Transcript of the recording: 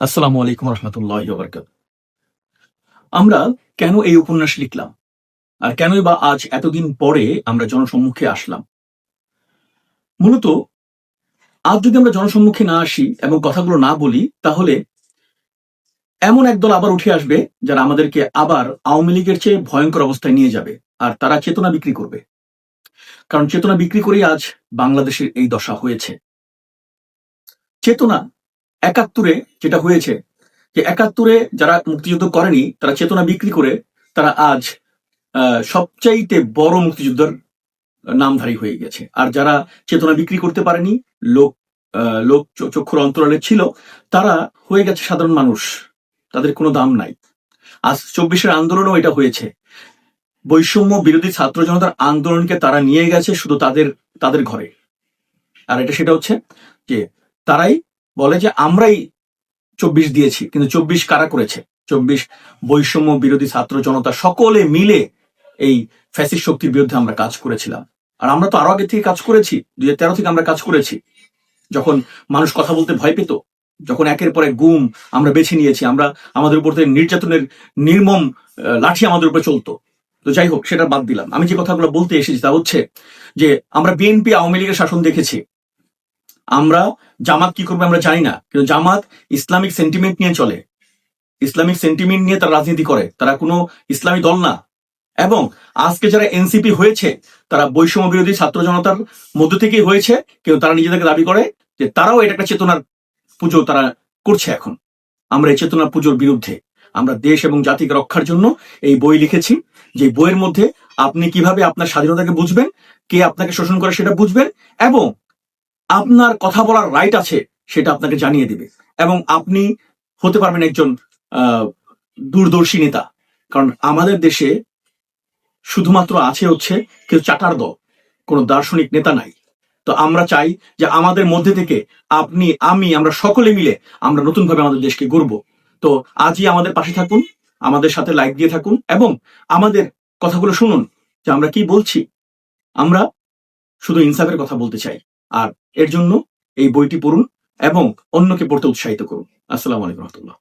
আসসালামু আলাইকুম রহমতুল্লাহ বরকাত আমরা কেন এই উপন্যাস লিখলাম? আর কেনই বা আজ এতদিন পরে আমরা জনসম্মুখে আসলাম? মূলত, আজ যদি আমরা জনসম্মুখে না আসি এবং কথাগুলো না বলি, তাহলে এমন একদল আবার উঠে আসবে যারা আমাদেরকে আবার আওয়ামী লীগের চেয়ে ভয়ঙ্কর অবস্থায় নিয়ে যাবে আর তারা চেতনা বিক্রি করবে। কারণ চেতনা বিক্রি করেই আজ বাংলাদেশের এই দশা হয়েছে। চেতনা একাত্তরে যেটা হয়েছে, যে একাত্তরে যারা মুক্তিযুদ্ধ করেনি, তারা চেতনা বিক্রি করে তারা আজ সবচাইতে বড় মুক্তিযুদ্ধের নামধারী হয়ে গেছে। আর যারা চেতনা বিক্রি করতে পারেনি, লোক লোক চক্ষুর অন্তরালে ছিল, তারা হয়ে গেছে সাধারণ মানুষ। তাদের কোনো দাম নাই। আজ চব্বিশের আন্দোলনও এটা হয়েছে। বৈষম্য বিরোধী ছাত্র জনতার আন্দোলনকে তারা নিয়ে গেছে শুধু তাদের তাদের ঘরে। আর এটা সেটা হচ্ছে যে তারাই বলে যে আমরাই চব্বিশ দিয়েছি, কিন্তু চব্বিশ কারা করেছে? চব্বিশ বৈষম্য বিরোধী ছাত্র জনতা সকলে মিলে এই ফ্যাসিস্ট শক্তির বিরুদ্ধে আমরা কাজ করেছিলাম। আর আমরা তো আরও আগে থেকে কাজ করেছি, দুই তেরো থেকে আমরা কাজ করেছি। যখন মানুষ কথা বলতে ভয় পেত, যখন একের পর গুম আমরা বেছে নিয়েছি, আমরা আমাদের উপর থেকে নির্যাতনের নির্মম লাঠি আমাদের উপরে চলতো। তো যাই হোক, সেটা বাদ দিলাম। আমি যে কথাগুলো বলতে এসেছি তা হচ্ছে যে, আমরা বিএনপি আওয়ামী লীগের শাসন দেখেছি। আমরা জামাত কি করবে আমরা জানি না, কিন্তু জামাত ইসলামিক সেন্টিমেন্ট নিয়ে চলে। ইসলামিক সেন্টিমেন্ট নিয়ে তারা রাজনীতি করে, তারা কোনো ইসলামী দল না। এবং আজকে যারা এনসিপি হয়েছে, তারা বৈষম্য বিরোধী ছাত্র জনতার মধ্য থেকেই হয়েছে, কিন্তু তারা নিজেদেরকে দাবি করে যে তারাও এটা একটা চেতনার পুজো তারা করছে এখন। আমরা এই চেতনার পুজোর বিরুদ্ধে, আমরা দেশ এবং জাতিকে রক্ষার জন্য এই বই লিখেছি, যে বইয়ের মধ্যে আপনি কীভাবে আপনার স্বাধীনতাকে বুঝবেন, কে আপনাকে শোষণ করে সেটা বুঝবেন, এবং আপনার কথা বলার রাইট আছে, সেটা আপনাকে জানিয়ে দিবে। এবং আপনি হতে পারবেন একজন দূরদর্শী নেতা। কারণ আমাদের দেশে শুধুমাত্র আছে হচ্ছে কেউ চাটার দল কোনো দার্শনিক নেতা নাই। তো আমরা চাই যে আমাদের মধ্যে থেকে আপনি, আমি, আমরা সকলে মিলে আমরা নতুনভাবে আমাদের দেশকে গড়ব। তো আজই আমাদের পাশে থাকুন, আমাদের সাথে লাইক দিয়ে থাকুন এবং আমাদের কথাগুলো শুনুন যে আমরা কি বলছি। আমরা শুধু ইনসাফের কথা বলতে চাই। আর এর জন্য এই বইটি পড়ুন এবং অন্যকে পড়তে উৎসাহিত করুন। আসসালামু আলাইকুম রহমতুল্লাহ।